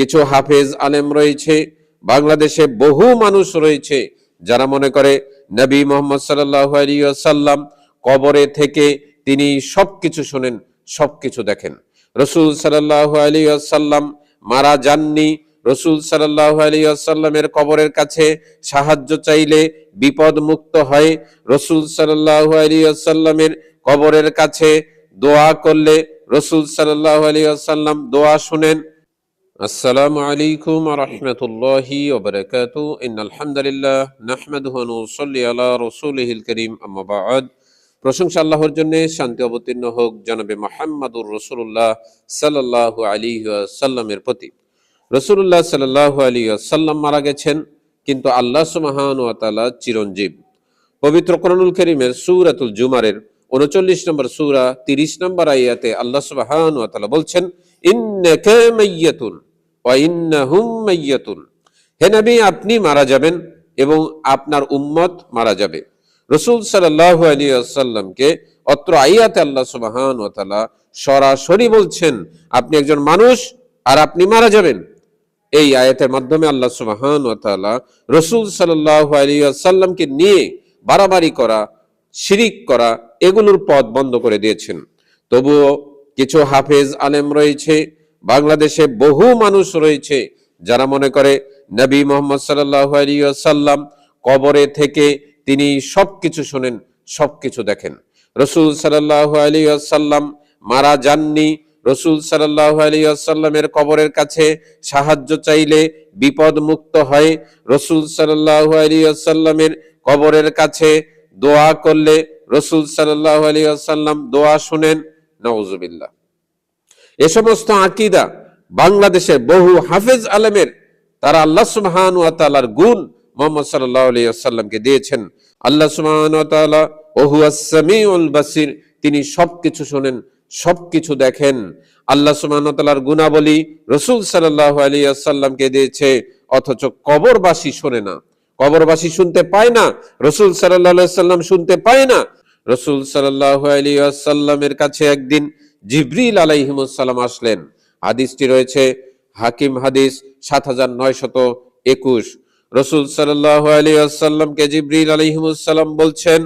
কিছু হাফেজ আলেম রয়েছে, বাংলাদেশে বহু মানুষ রয়েছে যারা মনে করে নবী মোহাম্মদ সাল্লাম কবরে থেকে তিনি সবকিছু শোনেন, সবকিছু দেখেন। রসুল সাল্লাহ আলী সাল্লাম মারা যাননি, রসুল সাল্লাহ আলী আসাল্লামের কবরের কাছে সাহায্য চাইলে বিপদ মুক্ত হয়, রসুল সাল্লাহ আলী আসাল্লামের কবরের কাছে দোয়া করলে রসুল সাল্লাহ আলী আসাল্লাম দোয়া শুনেন আসসালামু আলাইকুম রহমতুল্লাহি ওবরাকাত আলহামদুলিল্লাহ নাহমাদুহু ওয়া নুসাল্লি আলা রাসূলিহিল কারীম। আম্মা বা'দ। প্রশংসা আল্লাহর জন্য শান্তি অবতীর্ণ হোক জনাবে মুহাম্মাদুর রাসূলুল্লাহ সাল্লাল্লাহু আলাইহি ওয়াসাল্লামের প্রতি। রসুল্লাহ সাল্লাহ আলী সাল্লাম মারা গেছেন, কিন্তু আল্লাহ সুমাহান ওয়া তাআলা চিরঞ্জীব। পবিত্র কোরআনুল করিমের সূরাতুল জুমারের উনচল্লিশ নম্বর সূরা তিরিশ নম্বর আয়াতে আল্লাহ সুবহান ওয়া তাআলা বলছেন, ইন্নাকা মাইয়াতুন ওয়া ইন্নাহুম মাইয়াতুন। হে নবী, আপনি মারা যাবেন এবং আপনার উম্মত মারা যাবে। রসুল আলাইহি ওয়াসাল্লামকে অত্র আয়াতে আল্লাহ সুবহান ওয়া তাআলা সরাসরি বলছেন, আপনি একজন মানুষ আর আপনি মারা যাবেন। এই আয়াতের মাধ্যমে আল্লাহ সুবহান তাআলা রসুল সাল্লাল্লাহু আলাইহি ওয়াসাল্লামকে নিয়ে বাড়াবাড়ি করা, শিরিক করা, এগুলোর পথ বন্ধ করে দিয়েছেন। তবুও কিছু হাফেজ আলেম রয়েছে বাংলাদেশে বহু মানুষ রয়েছে যারা মনে করে নবী মোহাম্মদ ওয়াসাল্লাম কবরে থেকে তিনি সবকিছু শোনেন, সবকিছু দেখেন। রসুল সাল্লাহ আলাইহি ওয়াসাল্লাম মারা যাননি। রসুল সাল্লাহ আলী আসাল্লামের কবরের কাছে সাহায্য চাইলে বিপদ মুক্ত হয়। রসুল সাল্লাহ আলী আসাল্লামের কবরের কাছে দোয়া করলে রসুল সাল্লাহ আলী আসাল্লাম দোয়া শুনেন। নওজুবিল্লাহ এ সমস্ত আকিদা বাংলাদেশের বহু হাফেজ আলেমের, তারা আল্লাহ সুবহান ওয়া তাআলার গুণ মোহাম্মদ ওয়াসাল্লামকে দিয়েছেন। আল্লাহ সুবহান ওয়া তাআলা ওহু আস-সামিউল বাসির, তিনি সবকিছু শোনেন, সবকিছু দেখেন। আল্লাহ সুবহানাহু গুণাবলী রসুল সাল্লাল্লাহু আলাইহি আসাল্লামকে দিয়েছে, অথচ কবরবাসী শোনে না। কবরবাসী শুনতে পায় না, রসুল আলাইহি সাল্লাম শুনতে পায় না। রসুল সাল্লাল্লাহু আলাইহি আসাল্লামের কাছে একদিন জিবরিল আলাইহিমুসসালাম আসলেন। হাদিসটি রয়েছে হাকিম হাদিস সাত হাজার নয় শত একুশ। রসুল সাল্লাল্লাহু আলাইহি আসাল্লামকে জিবরিল বলছেন,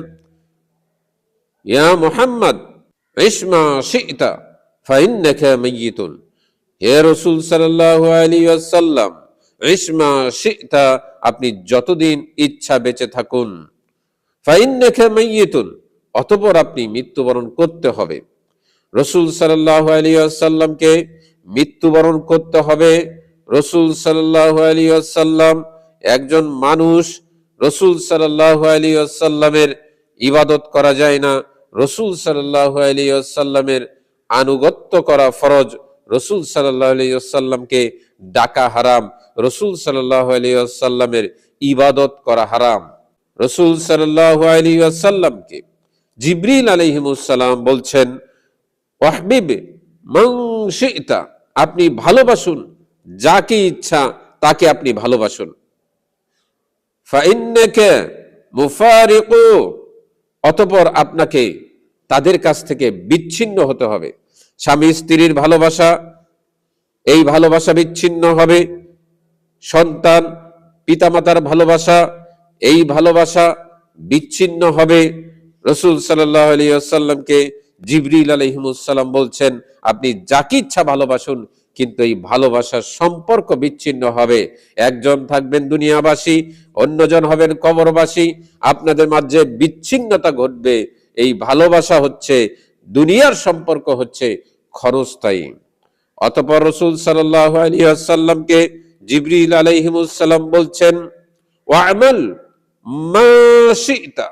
ইয়া মুহাম্মদ, ইসমা হে রাসূল ইসমা আপনি যতদিন ইচ্ছা বেঁচে থাকুন, ফাইন্নাকা মাইয়িতুন, অতঃপর আপনি মৃত্যুবরণ করতে হবে। রসুল সাল্লাল্লাহু আলাইহি ওয়াসাল্লামকে মৃত্যুবরণ করতে হবে। রসুল সাল্লাল্লাহু আলাইহি ওয়াসাল্লাম একজন মানুষ। রসুল সাল্লাল্লাহু আলাইহি ওয়াসাল্লামের ইবাদত করা যায় না। রসুল সাল্লাহ আলী আসাল্লামের আনুগত্য করা ফরজ। রসুল সাল্লাহ আলী আসাল্লামকে ডাকা হারাম। রসুল সাল্লাহ আলী আসাল্লামের ইবাদত করা হারাম। রসুল সাল্লাহ আলী আসাল্লামকে জিব্রিল আলহিমুসাল্লাম বলছেন ওয়াহবিব মংশিতা আপনি ভালোবাসুন যাকে ইচ্ছা তাকে আপনি ভালোবাসুন। ফাইন্নাকা মুফারিকু, অতপর আপনাকে তাদের কাছ থেকে বিচ্ছিন্ন হতে হবে। স্বামী স্ত্রীর ভালোবাসা, এই ভালোবাসা বিচ্ছিন্ন হবে। সন্তান, পিতামাতার ভালোবাসা, এই ভালোবাসা বিচ্ছিন্ন হবে। রসুল সাল্লাহ আলী আসাল্লামকে জিবরিল আলহিমুসাল্লাম বলছেন, আপনি যাকে ইচ্ছা ভালোবাসুন, কিন্তু এই ভালোবাসার সম্পর্ক বিচ্ছিন্ন হবে। একজন থাকবেন দুনিয়াবাসী, অন্যজন হবেন কবরবাসী। আপনাদের মাঝে বিচ্ছিন্নতা ঘটবে। এই ভালোবাসা হচ্ছে, দুনিয়ার সম্পর্ক হচ্ছে ক্ষণস্থায়ী অতপর রসুল সাল্লাহ আলী আসাল্লামকে জিবরিল বলছেন মাশিতা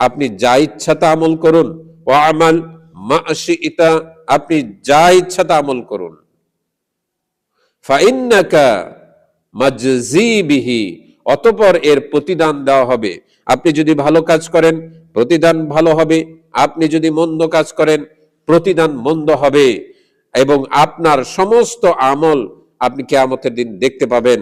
আপনি যা ইচ্ছা তা আমল করুন। ওয়ামাল মাশিতা আপনি যা ইচ্ছা তা আমল করুন। ফাইন্নাকা মাজজিবিহি অতপর এর প্রতিদান দেওয়া হবে। আপনি যদি ভালো কাজ করেন, প্রতিদান ভালো হবে। আপনি যদি মন্দ কাজ করেন, প্রতিদান মন্দ হবে। এবং আপনার সমস্ত আমল আপনি কেয়ামতের দিন দেখতে পাবেন।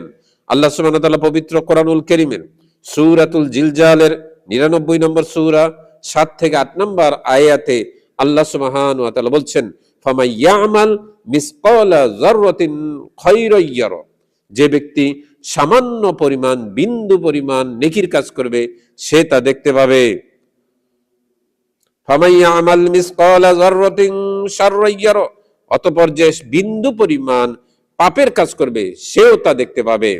আল্লাহ ওয়া পবিত্র কোরআনুল কারীমের সূরাতুল জিলজালের নিরানব্বই নম্বর সূরা সাত থেকে আট নম্বর আয়াতে আল্লাহ তাআলা বলছেন ফামাইয়ামাল মিসকালা যাররাতিন খায়রান ইয়ারা। যে ব্যক্তি সামান্য পরিমাণ, বিন্দু পরিমাণ নেকির কাজ করবে, সে তা দেখতে পাবে। ফামাইয়ামাল মিসকালা যাররাতিন শাররান ইয়ারা। অতঃপর যে বিন্দু পরিমাণ পাপের কাজ করবে, সেও তা দেখতে পাবে।